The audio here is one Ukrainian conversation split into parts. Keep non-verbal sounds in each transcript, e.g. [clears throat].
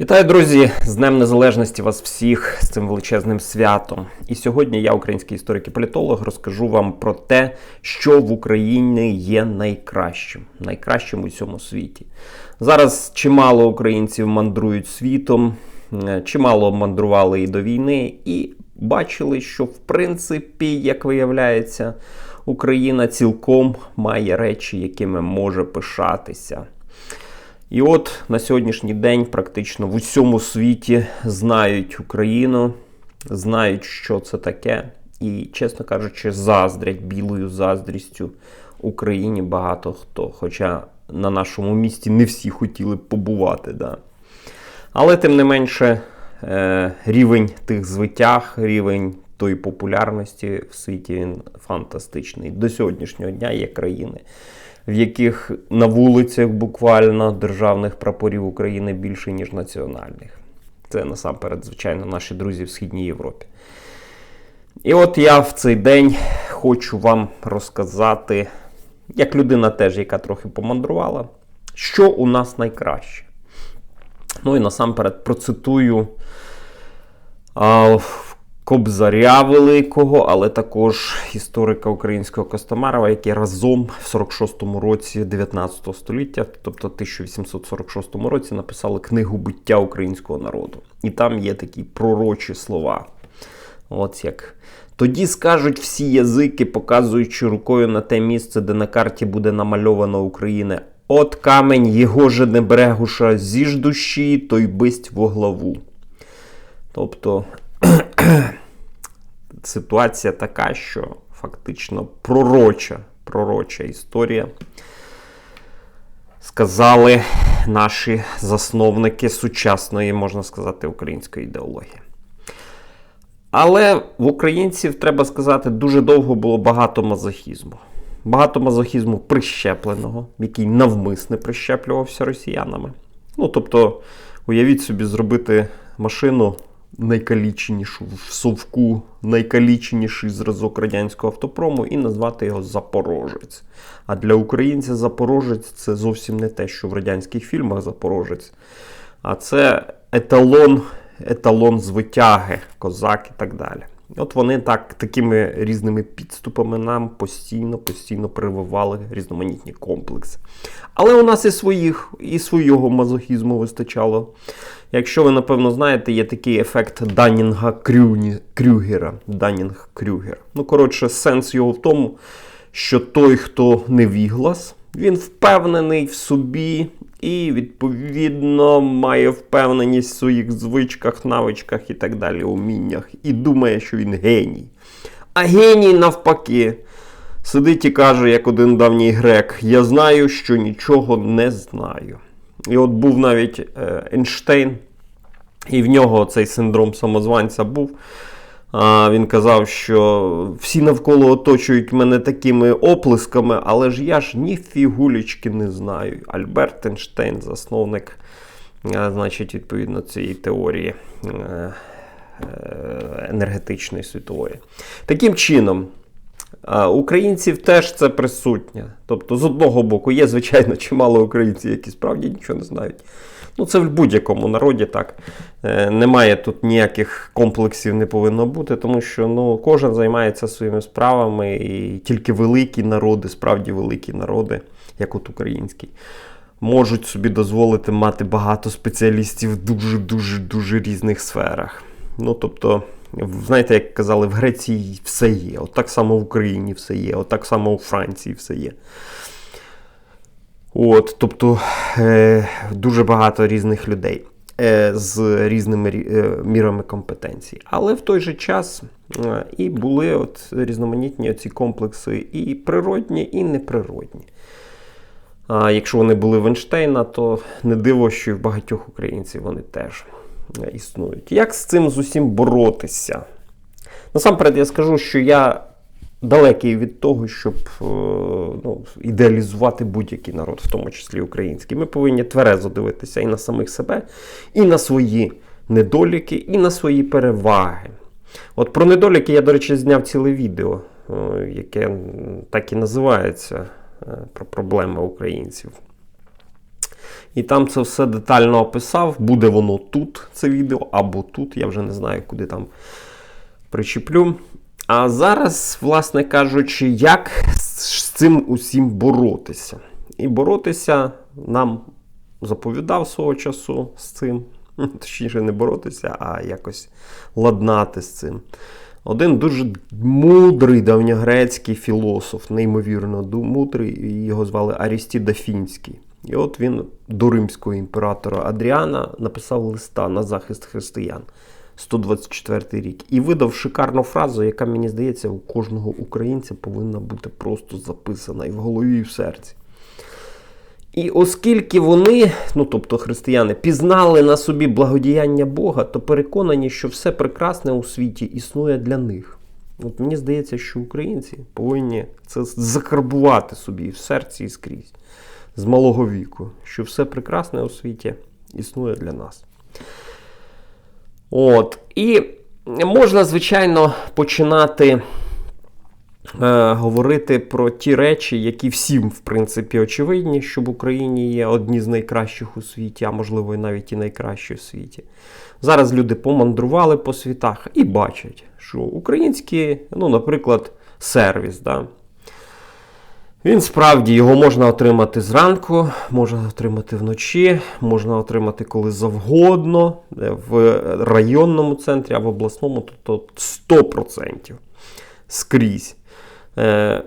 Вітаю, друзі! З Днем Незалежності вас всіх з цим величезним святом. І сьогодні я, український історик і політолог, розкажу вам про те, що в Україні є найкращим, найкращим у всьому світі. Зараз чимало українців мандрують світом, е, чимало мандрували і до війни, і бачили, що в принципі, як виявляється, Україна цілком має речі, якими може пишатися. І от на сьогоднішній день практично в усьому світі знають Україну, знають, що це таке, і, чесно кажучи, заздрять білою заздрістю Україні багато хто. Хоча на нашому місті не всі хотіли б побувати. Да. Але тим не менше, е, рівень тих звитяг, рівень тої популярності в світі він фантастичний. До сьогоднішнього дня є країни в яких на вулицях буквально державних прапорів України більше, ніж національних. Це насамперед, звичайно, наші друзі в Східній Європі. І от я в цей день хочу вам розказати, як людина теж, яка трохи помандрувала, що у нас найкраще. Ну і насамперед процитую Кобзаря Великого, але також історика українського Костомарова, який разом в 46-му році 19 століття, тобто 1846 році, написали книгу буття українського народу. І там є такі пророчі слова. От як. Тоді скажуть всі язики, показуючи рукою на те місце, де на карті буде намальовано Україна. От камень його же не брегуша зі ж душі, той бисть во главу. Тобто ситуація така, що фактично пророча, пророча історія. Сказали наші засновники сучасної, можна сказати, української ідеології. Але в українців, треба сказати, дуже довго було багато мазохізму. Багато мазохізму прищепленого, який навмисне прищеплювався росіянами. Ну, тобто, уявіть собі, зробити машину найкаліченішу в совку, найкаліченіший зразок радянського автопрому і назвати його Запорожець. А для українця Запорожець це зовсім не те, що в радянських фільмах Запорожець, а це еталон, еталон звитяги, козак і так далі. От вони так такими різними підступами нам постійно постійно прививали різноманітні комплекси. Але у нас і своїх, і свого мазохізму вистачало. Якщо ви, напевно, знаєте, є такий ефект Данінга Крюгера. Данінг Крюгер. Ну, коротше, сенс його в тому, що той, хто не віглас, він впевнений в собі і, відповідно, має впевненість в своїх звичках, навичках і так далі, уміннях, і думає, що він геній. А геній навпаки. Сидить і каже, як один давній грек, я знаю, що нічого не знаю. І от був навіть е, Ейнштейн, і в нього цей синдром самозванця був. Він казав, що всі навколо оточують мене такими оплесками, але ж я ж ні фігулечки не знаю. Альберт Ейнштейн, засновник, значить, відповідно цієї теорії е, е, енергетичної світової. Таким чином. Українців теж це присутнє. Тобто, з одного боку, є, звичайно, чимало українців, які справді нічого не знають. Ну, це в будь-якому народі так. Е, немає тут ніяких комплексів не повинно бути, тому що ну, кожен займається своїми справами, і тільки великі народи, справді великі народи, як от український, можуть собі дозволити мати багато спеціалістів в дуже-дуже дуже різних сферах. Ну, тобто. Знаєте, як казали, в Греції все є. От так само в Україні все є, от так само у Франції все є. От, Тобто е, дуже багато різних людей е, з різними е, мірами компетенцій. Але в той же час е, і були от різноманітні ці комплекси і природні, і неприродні. А якщо вони були в Ейнштейна, то не диво, що і в багатьох українців вони теж існують. Як з цим з усім боротися? Насамперед, я скажу, що я далекий від того, щоб е, ну, ідеалізувати будь-який народ, в тому числі український. Ми повинні тверезо дивитися і на самих себе, і на свої недоліки, і на свої переваги. От про недоліки я, до речі, зняв ціле відео, е, яке так і називається е, про проблеми українців. І там це все детально описав. Буде воно тут, це відео, або тут. Я вже не знаю, куди там причеплю. А зараз, власне кажучи, як з цим усім боротися? І боротися нам заповідав свого часу з цим. [laughs] Точніше, не боротися, а якось ладнати з цим. Один дуже мудрий давньогрецький філософ, неймовірно мудрий, його звали Арістід Афінський. І от він до римського імператора Адріана написав листа на захист християн 124 рік і видав шикарну фразу, яка, мені здається, у кожного українця повинна бути просто записана і в голові, і в серці. І оскільки вони, ну тобто християни, пізнали на собі благодіяння Бога, то переконані, що все прекрасне у світі існує для них. От мені здається, що українці повинні це закарбувати собі в серці і скрізь з малого віку, що все прекрасне у світі існує для нас. От. І можна, звичайно, починати. Е, говорити про ті речі, які всім, в принципі, очевидні, що в Україні є одні з найкращих у світі, а можливо, і навіть і найкращі у світі. Зараз люди помандрували по світах і бачать, що український, ну, наприклад, сервіс. Да, він справді його можна отримати зранку, можна отримати вночі, можна отримати коли завгодно, е, в районному центрі або в обласному, тобто 100% скрізь. Е,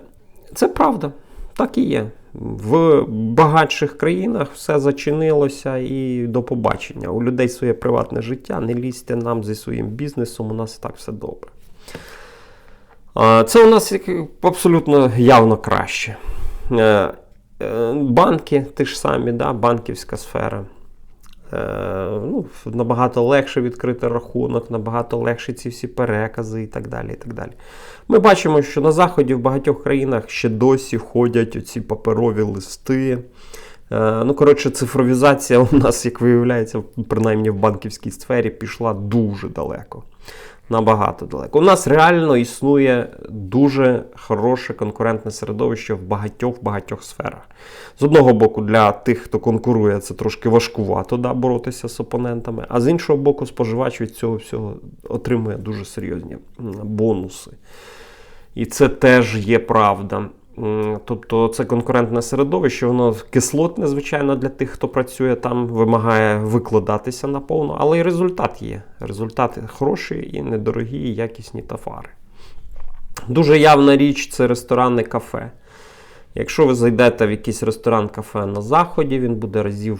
це правда, так і є. В багатших країнах все зачинилося і до побачення. У людей своє приватне життя, не лізьте нам зі своїм бізнесом, у нас і так все добре. Це у нас абсолютно явно краще. Е, е, банки ті ж самі, да, банківська сфера. Ну, Набагато легше відкрити рахунок, набагато легше ці всі перекази і так далі. і так далі. Ми бачимо, що на Заході в багатьох країнах ще досі ходять оці паперові листи. Е, ну, коротше, цифровізація у нас, як виявляється, принаймні в банківській сфері, пішла дуже далеко. Набагато далеко. У нас реально існує дуже хороше конкурентне середовище в багатьох-багатьох сферах. З одного боку, для тих, хто конкурує, це трошки важкувато да, боротися з опонентами, а з іншого боку, споживач від цього всього отримує дуже серйозні бонуси. І це теж є правда. Тобто це конкурентне середовище, воно кислотне, звичайно, для тих, хто працює там, вимагає викладатися наповну, але і результат є. Результати хороші, і недорогі, і якісні тафари. Дуже явна річ це ресторани кафе. Якщо ви зайдете в якийсь ресторан-кафе на Заході, він буде разів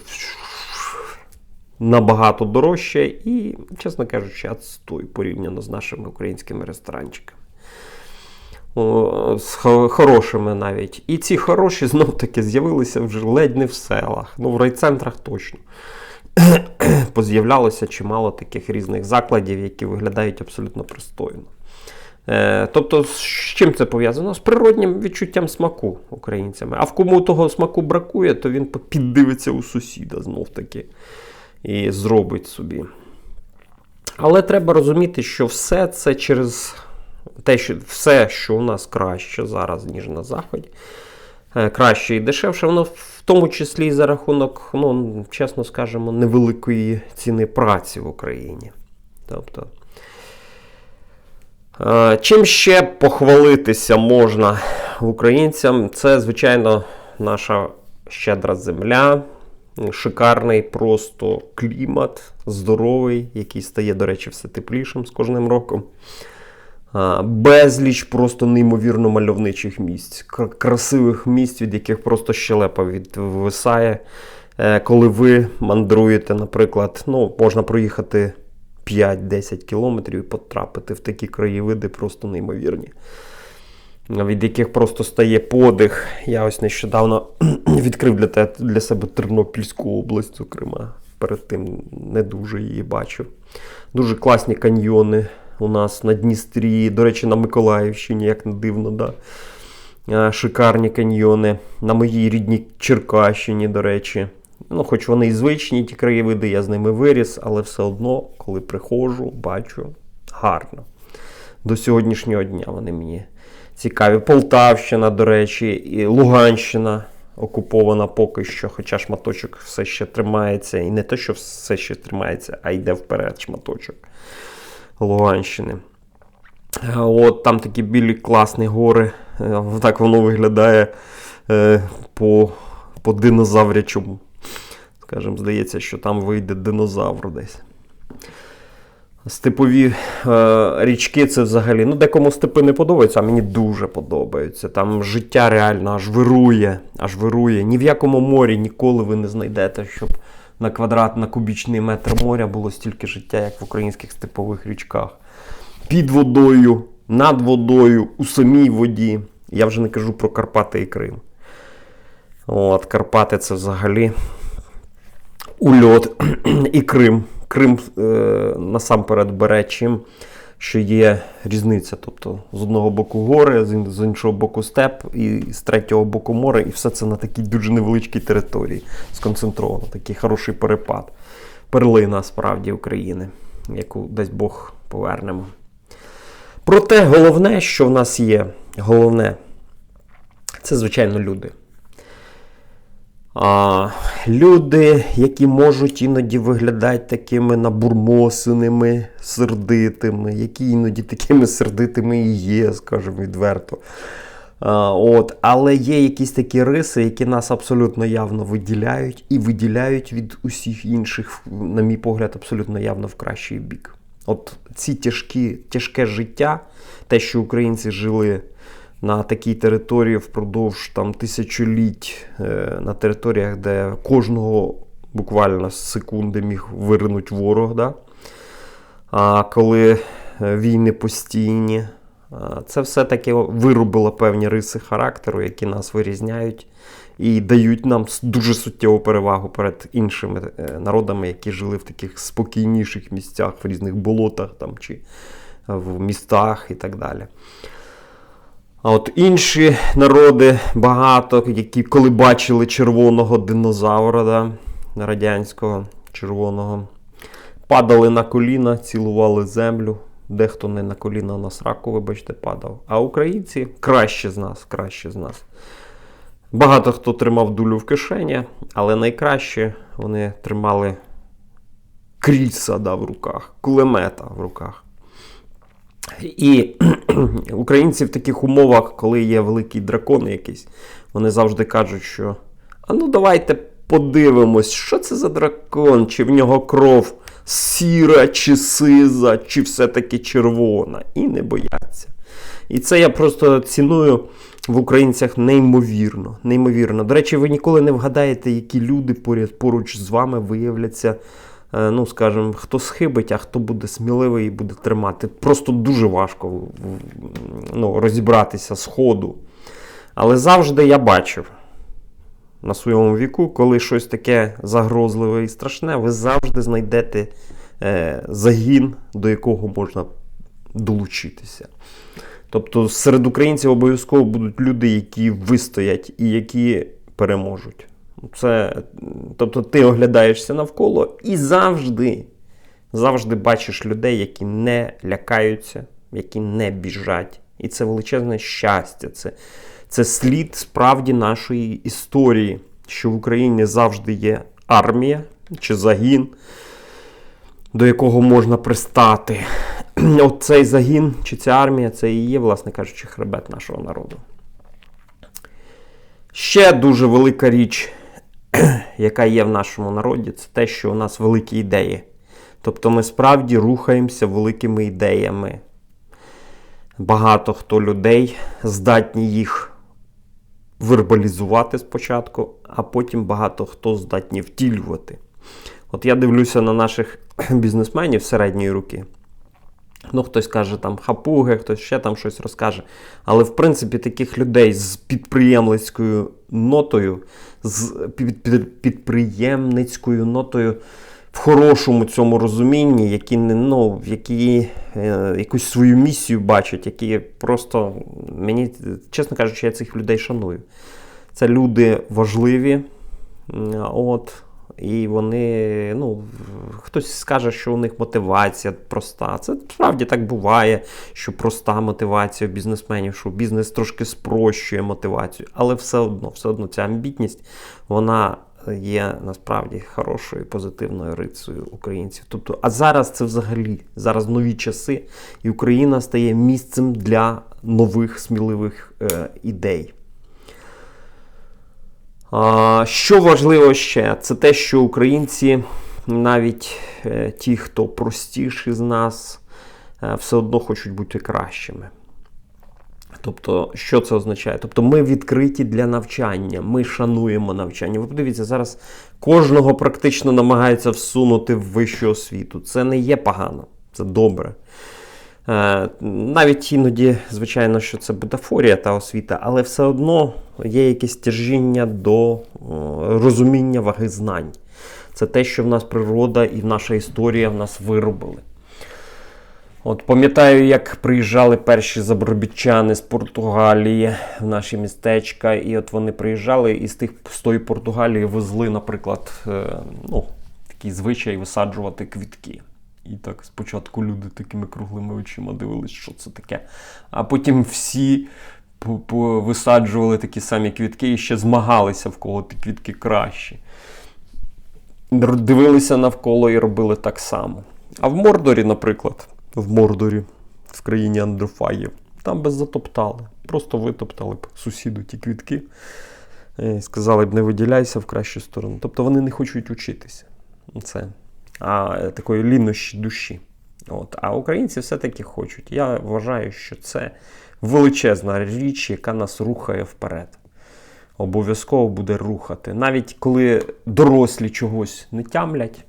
набагато дорожче і, чесно кажучи, отстой порівняно з нашими українськими ресторанчиками з хорошими навіть. І ці хороші знов-таки з'явилися вже ледь не в селах, ну в райцентрах точно. [clears throat] Поз'являлося чимало таких різних закладів, які виглядають абсолютно пристойно. Е, тобто, з чим це пов'язано? З природнім відчуттям смаку українцями. А в кому того смаку бракує, то він піддивиться у сусіда знов-таки і зробить собі. Але треба розуміти, що все це через те, що все, що у нас краще зараз, ніж на Заході, е, краще і дешевше, воно в тому числі і за рахунок, ну, чесно скажемо, невеликої ціни праці в Україні. Тобто, е, Чим ще похвалитися можна українцям, це, звичайно, наша щедра земля, шикарний просто клімат, здоровий, який стає, до речі, все теплішим з кожним роком безліч просто неймовірно мальовничих місць, красивих місць, від яких просто щелепа відвисає. Е, коли ви мандруєте, наприклад, ну, можна проїхати 5-10 кілометрів і потрапити в такі краєвиди просто неймовірні. Від яких просто стає подих. Я ось нещодавно [clears throat] відкрив для для себе Тернопільську область, зокрема. Перед тим не дуже її бачив. Дуже класні каньйони у нас на Дністрі, до речі, на Миколаївщині, як не дивно, да. шикарні каньйони. На моїй рідній Черкащині, до речі. Ну, Хоч вони і звичні, ті краєвиди, я з ними виріс, але все одно, коли приходжу, бачу гарно. До сьогоднішнього дня вони мені цікаві. Полтавщина, до речі, і Луганщина. окупована поки що, хоча шматочок все ще тримається. І не те, що все ще тримається, а йде вперед шматочок Луганщини. Е, От там такі білі класні гори. Е, Так воно виглядає е, по, по динозаврячому. Скажімо, здається, що там вийде динозавр десь. Степові е, річки це взагалі. Ну, декому степи не подобаються, а мені дуже подобаються. Там життя реально аж вирує, аж вирує. Ні в якому морі ніколи ви не знайдете, щоб на квадрат, на кубічний метр моря було стільки життя, як в українських степових річках. Під водою, над водою, у самій воді. Я вже не кажу про Карпати і Крим. От, Карпати це взагалі ульот [clears throat] і Крим. Крим е, насамперед бере чим, що є різниця. Тобто з одного боку гори, з ін- з іншого боку степ, і з третього боку море, і все це на такій дуже невеличкій території сконцентровано. Такий хороший перепад. Перлина справді України, яку дасть Бог повернемо. Проте головне, що в нас є, головне, це, звичайно, люди. А, люди, які можуть іноді виглядати такими набурмосеними, сердитими, які іноді такими сердитими і є, скажімо відверто. А, от, але є якісь такі риси, які нас абсолютно явно виділяють і виділяють від усіх інших, на мій погляд, абсолютно явно в кращий бік. От ці тяжкі, тяжке життя, те, що українці жили на такій території впродовж там, тисячоліть, е, на територіях, де кожного буквально з секунди міг виринуть ворог. Да? А коли е, війни постійні, це все-таки виробило певні риси характеру, які нас вирізняють і дають нам дуже суттєву перевагу перед іншими е, народами, які жили в таких спокійніших місцях, в різних болотах там, чи е, в містах і так далі. А от інші народи багато, які коли бачили червоного динозавра да, радянського червоного, падали на коліна, цілували землю. Дехто не на коліна, а на сраку, вибачте, падав. А українці краще з нас, краще з нас. Багато хто тримав дулю в кишені, але найкраще вони тримали кріса да, в руках, кулемета в руках. І [clears throat] українці в таких умовах, коли є великий дракон якийсь, вони завжди кажуть, що а ну давайте подивимось, що це за дракон, чи в нього кров сіра, чи сиза, чи все-таки червона. І не бояться. І це я просто ціную в українцях неймовірно. неймовірно. До речі, ви ніколи не вгадаєте, які люди поряд поруч з вами виявляться. Е, Ну, скажімо, хто схибить, а хто буде сміливий і буде тримати. Просто дуже важко ну, розібратися з ходу. Але завжди я бачив на своєму віку, коли щось таке загрозливе і страшне, ви завжди знайдете е, загін, до якого можна долучитися. Тобто серед українців обов'язково будуть люди, які вистоять і які переможуть. Це, тобто ти оглядаєшся навколо і завжди, завжди бачиш людей, які не лякаються, які не біжать. І це величезне щастя. Це, це слід справді нашої історії, що в Україні завжди є армія чи загін, до якого можна пристати. [clears throat] От цей загін чи ця армія це і є, власне кажучи, хребет нашого народу. Ще дуже велика річ, [clears throat] яка є в нашому народі, це те, що у нас великі ідеї. Тобто ми справді рухаємося великими ідеями. Багато хто людей здатні їх вербалізувати спочатку, а потім багато хто здатні втілювати. От я дивлюся на наших [clears throat] бізнесменів середньої руки. Ну, хтось каже там хапуги, хтось ще там щось розкаже. Але в принципі таких людей з підприємницькою нотою, з під- під- підприємницькою нотою в хорошому цьому розумінні, які не ну, які е, якусь свою місію бачать, які просто мені, чесно кажучи, я цих людей шаную. Це люди важливі. От, І вони, ну, хтось скаже, що у них мотивація проста. Це справді так буває, що проста мотивація у бізнесменів, що бізнес трошки спрощує мотивацію, але все одно, все одно ця амбітність, вона є насправді хорошою позитивною рицею українців. Тобто, а зараз це взагалі зараз нові часи, і Україна стає місцем для нових сміливих е, ідей. Що важливо ще, це те, що українці, навіть е, ті, хто простіші з нас, е, все одно хочуть бути кращими. Тобто, що це означає? Тобто ми відкриті для навчання, ми шануємо навчання. Ви подивіться, зараз кожного практично намагаються всунути в вищу освіту. Це не є погано, це добре. Е, навіть іноді, звичайно, що це бутафорія та освіта, але все одно є якесь тяжіння до розуміння ваги знань. Це те, що в нас природа і наша історія в нас виробили. От Пам'ятаю, як приїжджали перші забробітчани з Португалії в наші містечка, і от вони приїжджали і з тих з тої Португалії везли, наприклад, е, ну, такий звичай висаджувати квітки. І так спочатку люди такими круглими очима дивились, що це таке. А потім всі висаджували такі самі квітки і ще змагалися, в кого ті квітки кращі. Дивилися навколо і робили так само. А в Мордорі, наприклад в Мордорі, в країні Андрофаїв. Там би затоптали. Просто витоптали б сусіду ті квітки. І сказали б, не виділяйся в кращу сторону. Тобто вони не хочуть учитися. Це а такої лінощі душі. От. А українці все-таки хочуть. Я вважаю, що це величезна річ, яка нас рухає вперед. Обов'язково буде рухати. Навіть коли дорослі чогось не тямлять.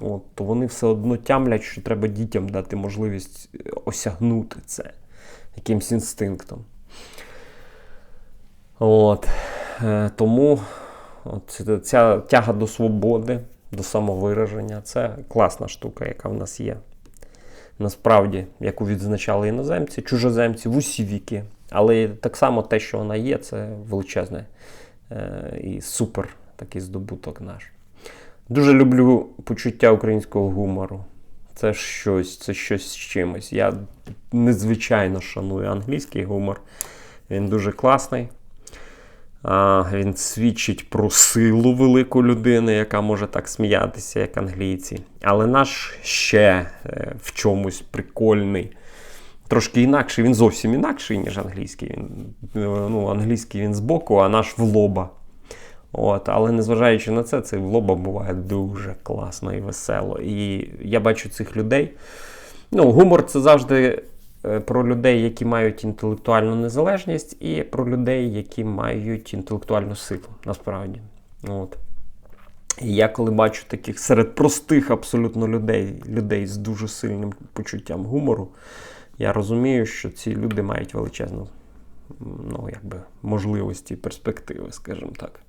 От, то вони все одно тямлять, що треба дітям дати можливість е, осягнути це якимсь інстинктом. От, е, Тому от, ця тяга до свободи, до самовираження це класна штука, яка в нас є. Насправді, яку відзначали іноземці, чужоземці в усі віки. Але так само те, що вона є, це величезне е, і супер такий здобуток наш. Дуже люблю почуття українського гумору. Це щось, це щось з чимось. Я незвичайно шаную англійський гумор. Він дуже класний. Він свідчить про силу велику людини, яка може так сміятися, як англійці. Але наш ще е, в чомусь прикольний. Трошки інакший, він зовсім інакший, ніж англійський. Він, ну, Англійський він збоку, а наш в лоба. От, Але незважаючи на це, цей влоба буває дуже класно і весело. І я бачу цих людей. Ну, Гумор це завжди е, про людей, які мають інтелектуальну незалежність, і про людей, які мають інтелектуальну силу, насправді. От. І я коли бачу таких серед простих абсолютно людей, людей з дуже сильним почуттям гумору, я розумію, що ці люди мають величезну ну, якби, можливості, перспективи, скажімо так.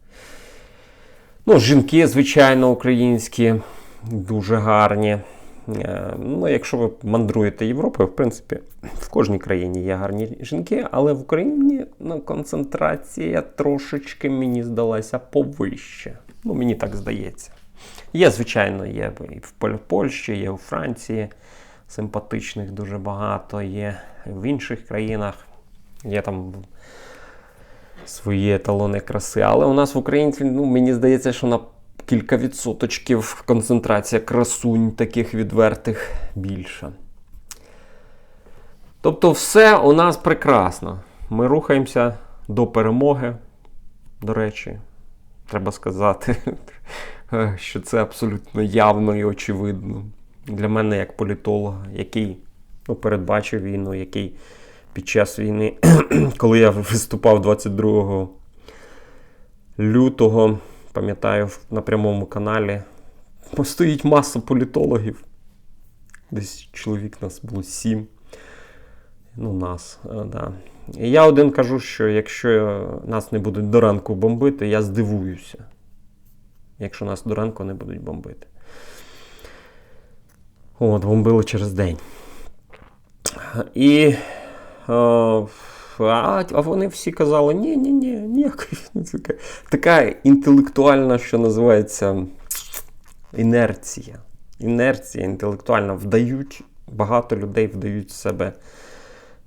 Ну, Жінки, звичайно, українські, дуже гарні. Е, ну, Якщо ви мандруєте Європою, в принципі, в кожній країні є гарні жінки, але в Україні ну, концентрація трошечки, мені здалася, повище. Ну, Мені так здається. Є, звичайно, є і в Польщі, є у Франції. Симпатичних дуже багато, є в інших країнах. Є там свої еталони краси. Але у нас в Україні, ну, мені здається, що на кілька відсоточків концентрація красунь таких відвертих більша. Тобто, все у нас прекрасно. Ми рухаємося до перемоги. До речі, треба сказати, [laughs] що це абсолютно явно і очевидно. Для мене, як політолога, який ну, передбачив війну, який під час війни, [clears throat] коли я виступав 22 лютого, пам'ятаю, на прямому каналі, стоїть маса політологів. Десь чоловік нас було сім. Ну, нас, е, да. І я один кажу, що якщо нас не будуть до ранку бомбити, я здивуюся. Якщо нас до ранку не будуть бомбити. От, бомбили через день. І а а вони всі казали, ні-ні, ні ніякої. Така інтелектуальна, що називається інерція. Інерція інтелектуальна вдають, багато людей вдають себе,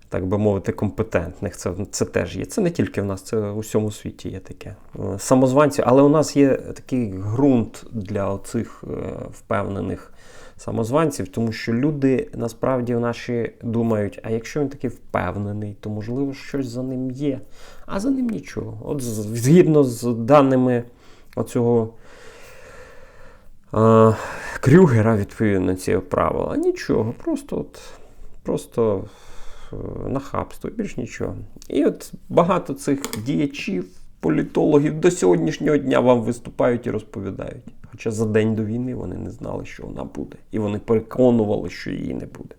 так би мовити, компетентних. Це, це теж є. Це не тільки в нас, це у всьому світі є таке. Е, Самозванці, але у нас є такий ґрунт для оцих е, впевнених самозванців, тому що люди насправді наші думають, а якщо він такий впевнений, то можливо щось за ним є. А за ним нічого. От згідно з даними оцього е, Крюгера, відповідно ці правила, нічого, просто от, просто е, нахабство, більш нічого. І от багато цих діячів, політологів до сьогоднішнього дня вам виступають і розповідають. Хоча за день до війни вони не знали, що вона буде. І вони переконували, що її не буде.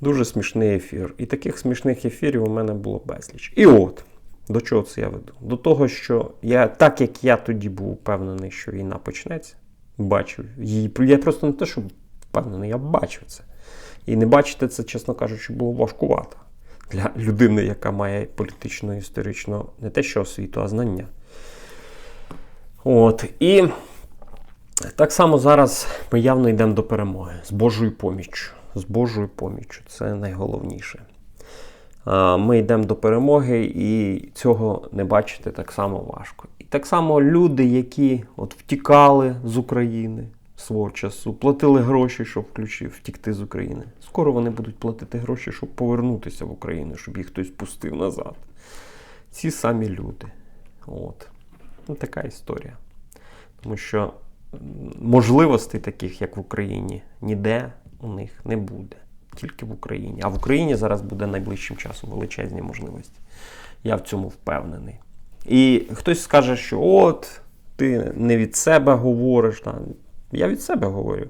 Дуже смішний ефір. І таких смішних ефірів у мене було безліч. І от, до чого це я веду? До того, що я, так як я тоді був впевнений, що війна почнеться, бачив її. Я просто не те, що впевнений, я бачив це. І не бачити це, чесно кажучи, було важкувато для людини, яка має політично історично не те, що освіту, а знання. От. І так само зараз ми явно йдемо до перемоги з Божою поміччю. З Божою поміччю. Це найголовніше. Ми йдемо до перемоги, і цього не бачити так само важко. І так само люди, які от втікали з України свого часу, платили гроші, щоб втікти з України. Скоро вони будуть платити гроші, щоб повернутися в Україну, щоб їх хтось пустив назад. Ці самі люди. От. Ну, така історія. Тому що можливостей таких, як в Україні, ніде у них не буде. Тільки в Україні. А в Україні зараз буде найближчим часом величезні можливості. Я в цьому впевнений. І хтось скаже, що от, ти не від себе говориш. Я від себе говорю.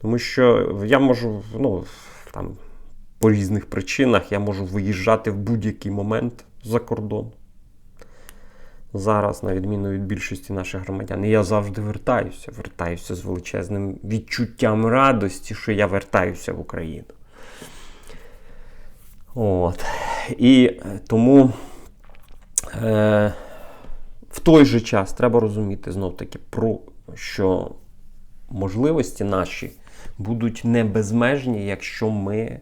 Тому що я можу, ну, там, по різних причинах я можу виїжджати в будь-який момент за кордон зараз, на відміну від більшості наших громадян. Я завжди вертаюся. Вертаюся з величезним відчуттям радості, що я вертаюся в Україну. От. І е, тому е, в той же час треба розуміти знов таки, про що можливості наші будуть не безмежні, якщо ми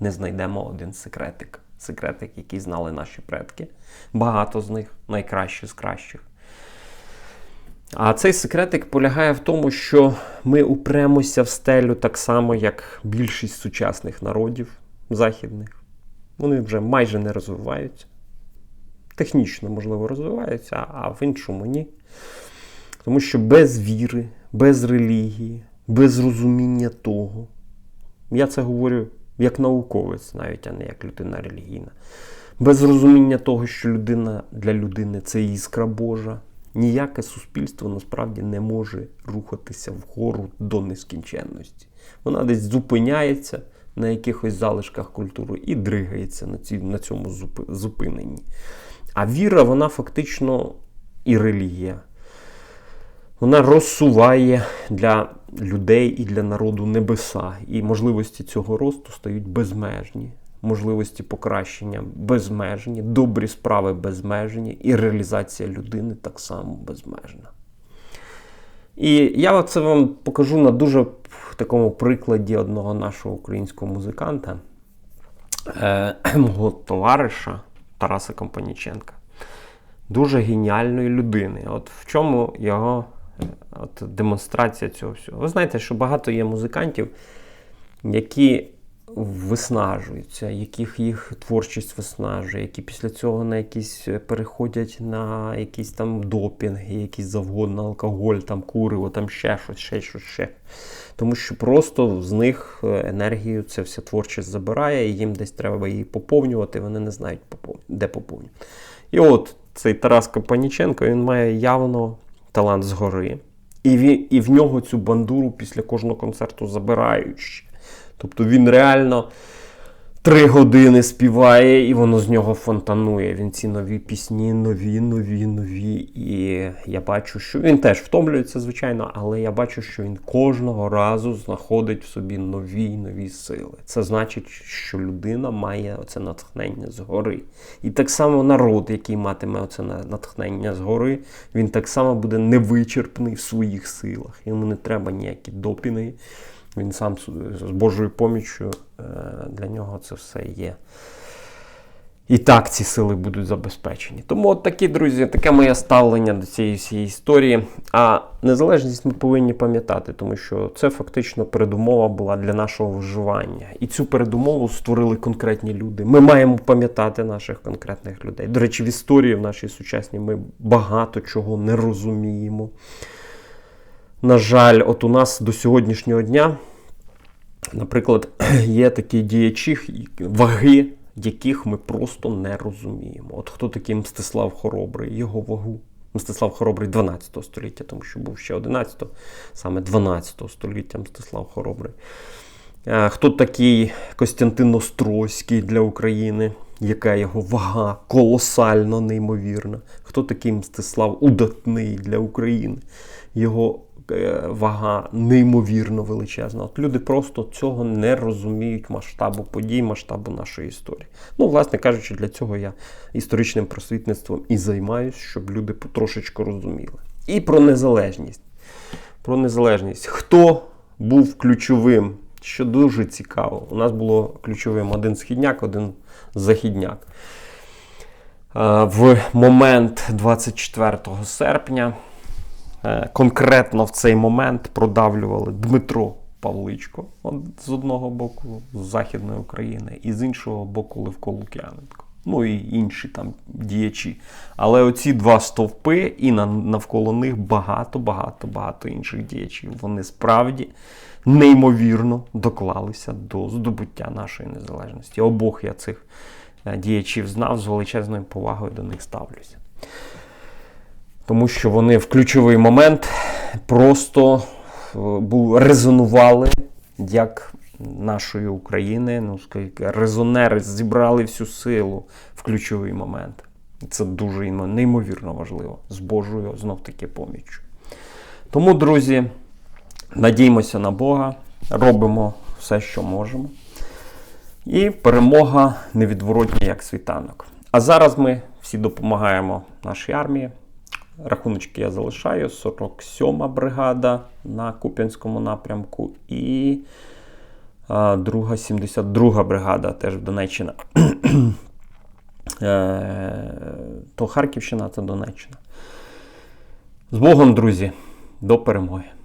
не знайдемо один секретик. Секретик, який знали наші предки. Багато з них, найкращі з кращих. А цей секретик полягає в тому, що ми упремося в стелю так само, як більшість сучасних народів західних. Вони вже майже не розвиваються. Технічно, можливо, розвиваються, а в іншому ні. Тому що без віри, без релігії, без розуміння того, я це говорю як науковець, навіть, а не як людина релігійна. Без розуміння того, що людина для людини це іскра Божа, ніяке суспільство насправді не може рухатися вгору до нескінченності. Вона десь зупиняється на якихось залишках культури і дригається на, ці, на цьому зупиненні. А віра, вона фактично і релігія. Вона розсуває для людей і для народу небеса. І можливості цього росту стають безмежні. Можливості покращення безмежні, добрі справи безмежні, і реалізація людини так само безмежна. І я це вам покажу на дуже такому прикладі одного нашого українського музиканта, е, [clears throat] мого товариша Тараса Компаніченка. Дуже геніальної людини. От в чому його от, демонстрація цього всього. Ви знаєте, що багато є музикантів, які виснажуються, яких їх творчість виснажує, які після цього на якісь е, переходять на якісь там допінги, якісь завгодно, алкоголь, там куриво, там ще щось, ще щось, ще. Тому що просто з них е, енергію ця вся творчість забирає, і їм десь треба її поповнювати, вони не знають, де поповнювати. І от цей Тарас Капаніченко, він має явно талант згори. І, він, і в нього цю бандуру після кожного концерту забирають. Тобто він реально три години співає, і воно з нього фонтанує. Він ці нові пісні, нові, нові, нові. І я бачу, що він теж втомлюється, звичайно, але я бачу, що він кожного разу знаходить в собі нові нові сили. Це значить, що людина має оце натхнення згори. І так само народ, який матиме оце на- натхнення згори, він так само буде невичерпний в своїх силах. Йому не треба ніякі допінги. Він сам з Божою поміччю е, для нього це все є. І так ці сили будуть забезпечені. Тому от такі, друзі, таке моє ставлення до цієї всієї історії. А незалежність ми повинні пам'ятати, тому що це фактично передумова була для нашого виживання. І цю передумову створили конкретні люди. Ми маємо пам'ятати наших конкретних людей. До речі, в історії в нашій сучасній ми багато чого не розуміємо. На жаль, от у нас до сьогоднішнього дня, наприклад, [clears throat] є такі діячі ваги, яких ми просто не розуміємо. От хто такий Мстислав Хоробрий, його вагу. Мстислав Хоробрий 12 століття, тому що був ще 11, саме 12 століття Мстислав Хоробрий. Е, Хто такий Костянтин Острозький для України? Яка його вага колосально неймовірна? Хто такий Мстислав Удатний для України? Його вага неймовірно величезна. От люди просто цього не розуміють масштабу подій, масштабу нашої історії. Ну, власне кажучи, для цього я історичним просвітництвом і займаюсь, щоб люди потрошечку розуміли. І про незалежність. Про незалежність. Хто був ключовим? Що дуже цікаво. У нас було ключовим один східняк, один західняк. Е, В момент 24 серпня, е, конкретно в цей момент продавлювали Дмитро Павличко з одного боку, з Західної України, і з іншого боку Левко Лук'яненко. Ну і інші там діячі. Але оці два стовпи, і навколо них багато, багато, багато інших діячів. Вони справді неймовірно доклалися до здобуття нашої незалежності. Обох я цих е, діячів знав, з величезною повагою до них ставлюся. Тому що вони в ключовий момент просто е, резонували як нашої України. Ну, резонери зібрали всю силу в ключовий момент. Це дуже неймовірно важливо з Божою знов таки поміччю. Тому, друзі, надіймося на Бога, робимо все, що можемо. І перемога невідворотня як світанок. А зараз ми всі допомагаємо нашій армії. Рахуночки я залишаю. 47 бригада на Куп'янському напрямку і друга 72 бригада теж в Донеччина. Е, То Харківщина, це Донеччина. З Богом, друзі, до перемоги!